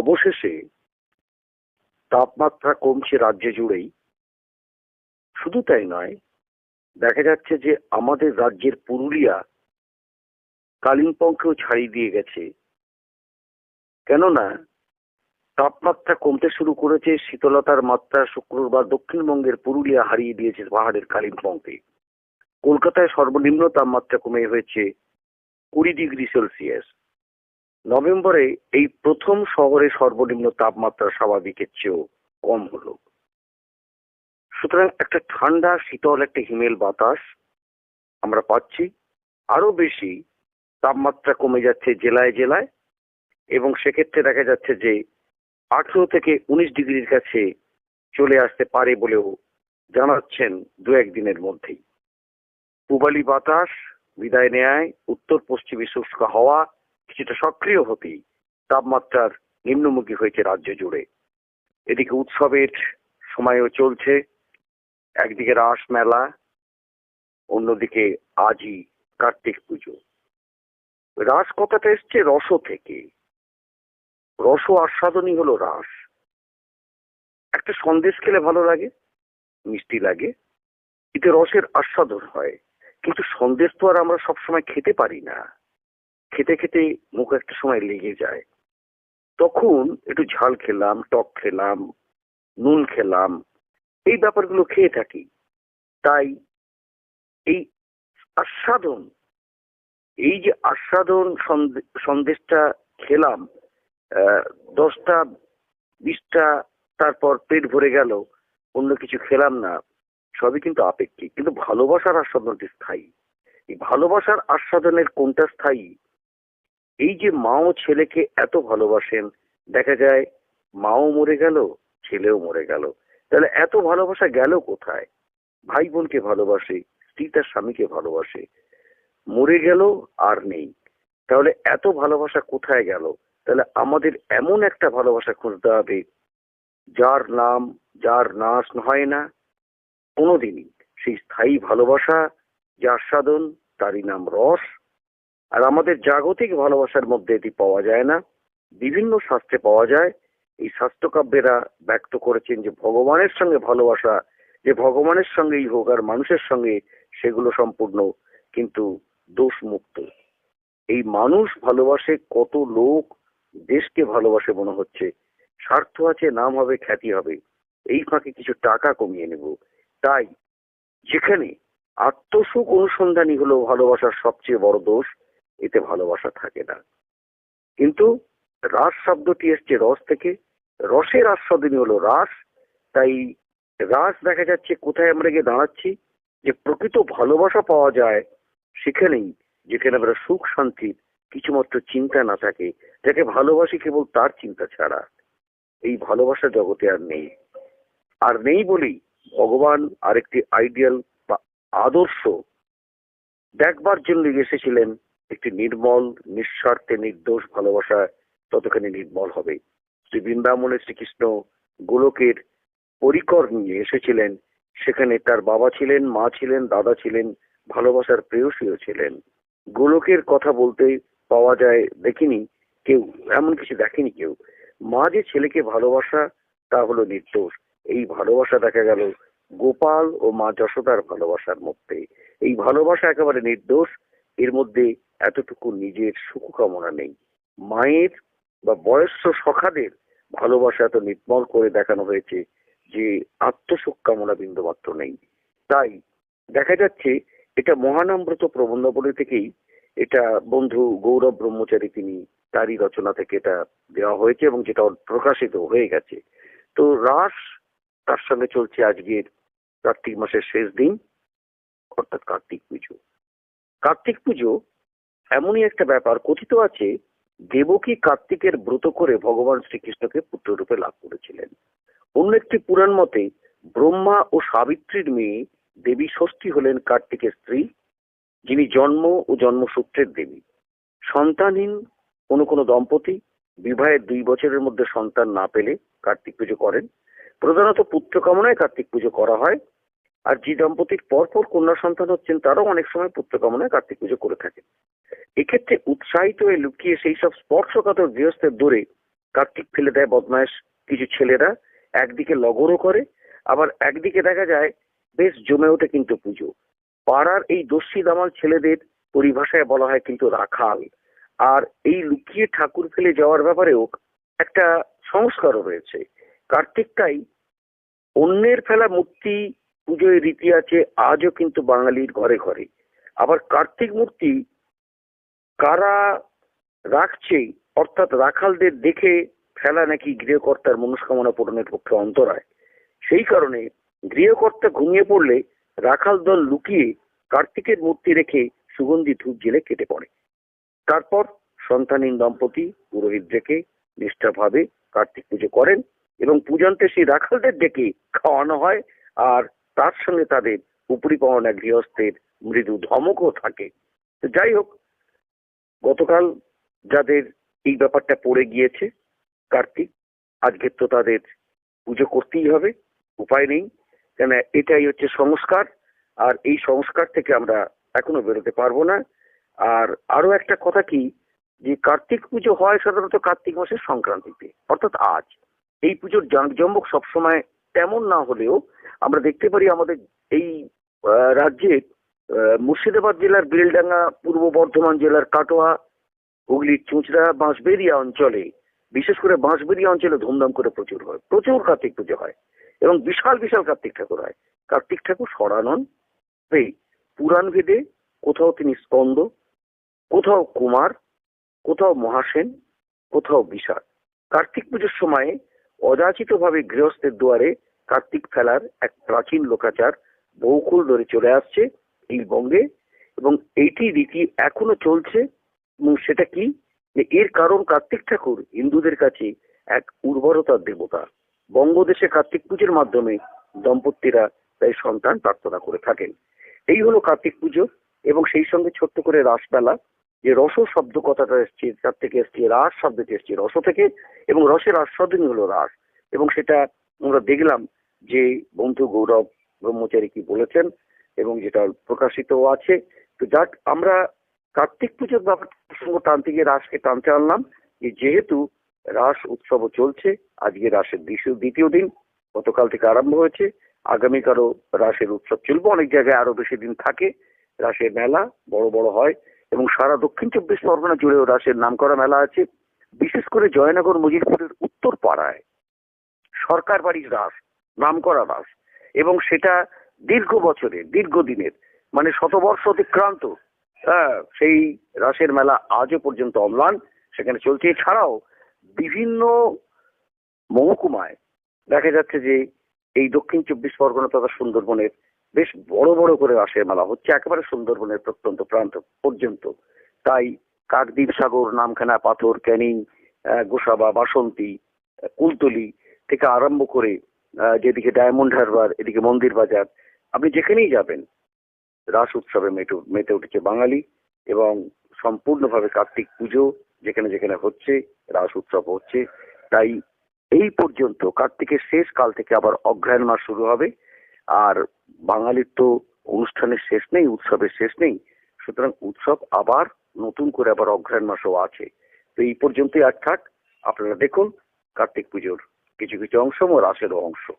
অবশেষে তাপমাত্রা কমছে রাজ্য জুড়েই। শুধু তাই নয়, দেখা যাচ্ছে যে আমাদের রাজ্যের পুরুলিয়া কালিম্পংকেও ছাড়িয়ে দিয়ে গেছে। কেননা, তাপমাত্রা কমতে শুরু করেছে শীতলতার মাত্রা শুক্রবার দক্ষিণবঙ্গের পুরুলিয়া হারিয়ে দিয়েছে পাহাড়ের কালিম্পংকে। কলকাতায় সর্বনিম্ন তাপমাত্রা কমে হয়েছে কুড়ি ডিগ্রি সেলসিয়াস। নভেম্বরে এই প্রথম শহরে সর্বনিম্ন তাপমাত্রা স্বাভাবিকের চেয়েও কম হলো। সুতরাং একটা ঠান্ডা, শীতল, একটা হিমেল বাতাস আমরা পাচ্ছি। আরও বেশি তাপমাত্রা কমে যাচ্ছে জেলায় জেলায় এবং সেক্ষেত্রে দেখা যাচ্ছে যে আঠেরো থেকে উনিশ ডিগ্রির কাছে চলে আসতে পারে বলেও জানাচ্ছেন দু একদিনের মধ্যেই। পূবালি বাতাস, বিদায় নেয় উত্তর পশ্চিমী শুষ্ক হাওয়া কিছুটা সক্রিয় হতেই তাপমাত্রার নিম্নমুখী হয়েছে রাজ্য জুড়ে। এদিকে উৎসবের সময়ও চলছে, একদিকে রাস মেলা, অন্যদিকে আজই কার্তিক পুজো। রাস কথাটা এসছে রস থেকে। রস আস্বাদনই হলো রাস। একটা সন্দেশ খেলে ভালো লাগে, মিষ্টি লাগে, এতে রসের আস্বাদন হয়। কিন্তু সন্দেশ তো আর আমরা সবসময় খেতে পারি না। খেতে খেতে মুখ একটা সময় লেগে যায়। তখন একটু ঝাল খেলাম, টক খেলাম, নুন খেলাম, এই ব্যাপারগুলো খেয়ে থাকি। তাই এই আস্বাদন, এই যে আস্বাদন সন্দে- সন্দেশটা খেলাম দশটা, বিশটা, তারপর পেট ভরে গেল, অন্য কিছু খেলাম না, সবই কিন্তু আপেক্ষিক। কিন্তু ভালোবাসার আস্বাদনটি স্থায়ী। এই ভালোবাসার আস্বাদনের কোনটা স্থায়ী এই যে মাও ছেলেকে এত ভালোবাসেন, দেখা যায় মাও মরে গেল, ছেলেও মরে গেল। তাহলে এত ভালোবাসা গেল কোথায়? ভাই বোনকে ভালোবাসে, স্ত্রী তার স্বামীকে ভালোবাসে, মরে গেল আর নেই। তাহলে এত ভালোবাসা কোথায় গেল? তাহলে আমাদের এমন একটা ভালোবাসা খুঁজতে হবে, যার নাম, যার নাশ হয় না। কোনোদিনই সেই স্থায়ী ভালোবাসা, যার সাধন, তারই নাম রস আর আমাদের জাগতিক ভালোবাসার মধ্যে এটি পাওয়া যায় না। বিভিন্ন শাস্ত্রে পাওয়া যায়, এই শাস্ত্রকাব্যেরা ব্যক্ত করেছেন যে ভগবানের সঙ্গে ভালোবাসা, যে ভগবানের সঙ্গেই হোক আর মানুষের সঙ্গে সেগুলো সম্পূর্ণ কিন্তু দোষ মুক্ত এই মানুষ ভালোবাসে কত লোক দেশকে ভালোবাসে মনে হচ্ছে। স্বার্থ আছে, নাম হবে, খ্যাতি হবে। এই ফাঁকে কিছু টাকা কমিয়ে নেব। তাই যেখানে আত্মসুখ অনুসন্ধানী হলো ভালোবাসার সবচেয়ে বড় দোষ এতে ভালোবাসা থাকে না। কিন্তু রাস শব্দটি এসছে রস থেকে। রসের আস্বাদনী হলো রাস। তাই রাস দেখা যাচ্ছে কোথায় আমরা গিয়ে দাঁড়াচ্ছি, যে প্রকৃত ভালোবাসা পাওয়া যায় সেখানেই, যেখানে আমরা সুখ শান্তির কিছুমাত্র চিন্তা না থাকে, যাকে ভালোবাসি কেবল তার চিন্তা ছাড়া। এই ভালোবাসা জগতে আর নেই। আর নেই বলেই ভগবান আরেকটি আইডিয়াল বা আদর্শ। দেখবার জন্য এসেছিলেন একটি নির্মল নিঃস্বার্থে নির্দোষ ভালোবাসা ততখানি নির্মল হবে। শ্রী বৃন্দাবনে শ্রীকৃষ্ণ গোলকের পরিকর নিয়ে এসেছিলেন। সেখানে তার বাবা ছিলেন, মা ছিলেন, দাদা ছিলেন, ভালোবাসার প্রেয়সীও ছিলেন। গোলকের কথা বলতে পাওয়া যায় দেখিনি কেউ, এমন কিছু দেখেনি কেউ। মা যে ছেলেকে ভালোবাসা, তা হলো নির্দোষ। এই ভালোবাসা দেখা গেল গোপাল ও মা যশোদার ভালোবাসার মধ্যে। এই ভালোবাসা একেবারে নির্দোষ এর মধ্যে এতটুকু নিজের সুখ কামনা নেই। মায়ের বা বয়স্ক সখাদের ভালোবাসা এত নির্মল করে দেখানো হয়েছে যে আত্মসুখ কামনা বিন্দু মাত্র নেই। তাই দেখা যাচ্ছে এটা মহানামব্রত প্রবন্ধাবলী থেকেই এটা বন্ধু গৌরব ব্রহ্মচারী তিনি তারই রচনা থেকে এটা দেওয়া হয়েছে এবং যেটা প্রকাশিত হয়ে গেছে। তো রাস তার সঙ্গে চলছে আজকের কার্তিক মাসের শেষ দিন, অর্থাৎ কার্তিক পুজো। কার্তিক পুজো এমনই একটা ব্যাপার কথিত আছে, দেবকী কার্তিকের ব্রত করে ভগবান শ্রীকৃষ্ণকে পুত্ররূপে লাভ করেছিলেন। অন্য একটি পুরাণ মতে, ব্রহ্মা ও সাবিত্রীর মেয়ে দেবী ষষ্ঠী হলেন কার্তিকের স্ত্রী, যিনি জন্ম ও জন্মসূত্রের দেবী। সন্তানহীন কোনো কোনো দম্পতি বিবাহের দুই বছরের মধ্যে সন্তান না পেলে কার্তিক পুজো করেন। প্রধানত পুত্র কামনায় কার্তিক পুজো করা হয়। আর যে দম্পতির পরপর কন্যা সন্তান হচ্ছেন তারাও অনেক সময় পুত্র কামনায় কার্তিক পুজো করে থাকেন। এক্ষেত্রে উৎসাহিত হয়ে লুকিয়ে সেই সব স্পর্শকাতর গৃহস্থের দূরে কার্তিক ফেলে দেয় বদমাইশ কিছু ছেলেরা, একদিকে লগরও করে, আবার একদিকে দেখা যায় বেশ জমে ওঠে কিন্তু পুজো। পাড়ার এই দস্যি দামাল ছেলেদের পরিভাষায় বলা হয় কিন্তু রাখাল। আর এই লুকিয়ে ঠাকুর ফেলে যাওয়ার ব্যাপারেও একটা সংস্কারও রয়েছে। কার্তিকটাই অন্যের ফেলা মূর্তি পুজোয় রীতি আছে আজও কিন্তু বাঙালির ঘরে ঘরে। আবার কার্তিক মূর্তি কারা রাখছে, অর্থাৎ রাখালদের দেখে ফেলা নাকি গৃহকর্তার মনস্কামনা পূরণের পক্ষে অন্তরায়। সেই কারণে গৃহকর্তা ঘুমিয়ে পড়লে রাখাল দল লুকিয়ে কার্তিকের মূর্তি রেখে সুগন্ধি ধূপ জেলে কেটে পড়ে। তারপর সন্তানহীন দম্পতি পুরোহিত ডেকে নিষ্ঠাভাবে কার্তিক পুজো করেন এবং পূজান্তে সেই রাখালদের ডেকে খাওয়ানো হয় আর তার সঙ্গে তাদের উপরি পাওনা গৃহস্থের মৃদু ধমকও থাকে। যাই হোক, গতকাল যাদের এই ব্যাপারটা পড়ে গিয়েছে, কার্তিক, আজকে তো তাদের পুজো করতেই হবে, উপায় নেই কেন এটাই হচ্ছে সংস্কার, আর এই সংস্কার থেকে আমরা এখনও বেরোতে পারব না। আর আরও একটা কথা কি, যে কার্তিক পুজো হয় সাধারণত কার্তিক মাসের সংক্রান্তিতে, অর্থাৎ আজ। এই পুজোর জাঁকজমক সবসময় তেমন না হলেও আমরা দেখতে পারি আমাদের এই আহ, রাজ্যের মুর্শিদাবাদ জেলার বেলডাঙ্গা পূর্ব বর্ধমান জেলার কাটোয়া হুগলির চুঁচড়া বাঁশবেরিয়া অঞ্চলে বিশেষ করে বাঁশবেরিয়া অঞ্চলে ধুমধাম করে প্রচুর হয়। প্রচুর কার্তিক পুজো হয় এবং বিশাল বিশাল কার্তিক ঠাকুর হয়। কার্তিক ঠাকুর সরানন এই পুরাণ ভেদে কোথাও তিনি স্কন্দ কোথাও কুমার কোথাও মহাসেন কোথাও বিশাল। কার্তিক পুজোর সময় অযাচিত ভাবে গৃহস্থের দুয়ারে কার্তিক ফেলার এক প্রাচীন লোকাচার বহুকুল ধরে চলে আসছে এই বঙ্গে, এবং এইটি রীতি এখনও চলছে, এবং সেটা কি? এর কারণ কার্তিক ঠাকুর হিন্দুদের কাছে এক উর্বরতার দেবতা। বঙ্গদেশে কার্তিক পুজোর মাধ্যমে দম্পতিরা তাই সন্তান প্রার্থনা করে থাকেন। এই হলো কার্তিক পুজো, এবং সেই সঙ্গে ছোট্ট করে রাসবেলা যে রস শব্দ কথাটা এসছে, তার থেকে এসছে রাস, শব্দটি এসছে রস থেকে, এবং রসের আস্বাদনই হলো রাস। এবং সেটা আমরা দেখলাম যে বন্ধু গৌরব ব্রহ্মচারী কি বলেছেন, এবং যেটা প্রকাশিত আছে। তো যাক, আমরা কার্তিক পুজোর ব্যাপার টানতে গিয়ে রাসকে টানতে আনলাম যেহেতু রাস উৎসবও চলছে, আজকে রাসের দ্বিতীয় দিন গতকাল থেকে আরম্ভ হয়েছে। আগামীকালও রাসের উৎসব চলবে, অনেক জায়গায় আরও বেশি দিন থাকে। রাসের মেলা বড় বড় হয়। এবং সারা দক্ষিণ চব্বিশ পরগনা জুড়েও রাসের নামকরা মেলা আছে, বিশেষ করে জয়নগর মজিরপুরের উত্তর পাড়ায়। সরকার বাড়ির রাস, নামকরা রাস, এবং সেটা দীর্ঘ বছরের দীর্ঘদিনের মানে শতবর্ষ অতিক্রান্ত হ্যাঁ সেই রাসের মেলা আজও পর্যন্ত অম্লান সেখানে চলছে। এছাড়াও বিভিন্ন মহকুমায় দেখা যাচ্ছে যে এই দক্ষিণ চব্বিশ পরগনা তথা সুন্দরবনের বেশ বড় বড় করে রাসের মেলা। হচ্ছে একেবারে সুন্দরবনের প্রত্যন্ত প্রান্ত পর্যন্ত। তাই কাকদ্বীপ সাগর, নামখানা পাথর, ক্যানিং গোসাবা, বাসন্তী কুলতলি থেকে আরম্ভ করে যেদিকে ডায়মন্ড হারবার, এদিকে মন্দির বাজার, আপনি যেখানেই যাবেন, রাস উৎসবে মেটে মেতে উঠেছে বাঙালি এবং সম্পূর্ণভাবে কার্তিক পুজো যেখানে যেখানে হচ্ছে, রাস উৎসব হচ্ছে। তাই এই পর্যন্ত কার্তিকের শেষ কাল থেকে আবার অগ্রহায়ণ মাস শুরু হবে। আর বাঙালির তো অনুষ্ঠানের শেষ নেই, উৎসবের শেষ নেই। সুতরাং উৎসব আবার নতুন করে আবার অগ্রহায়ণ মাসও আছে। তো এই পর্যন্তই আর থাক। আপনারা দেখুন কার্তিক পুজোর কিছু কিছু অংশ ও রাসেরও অংশ।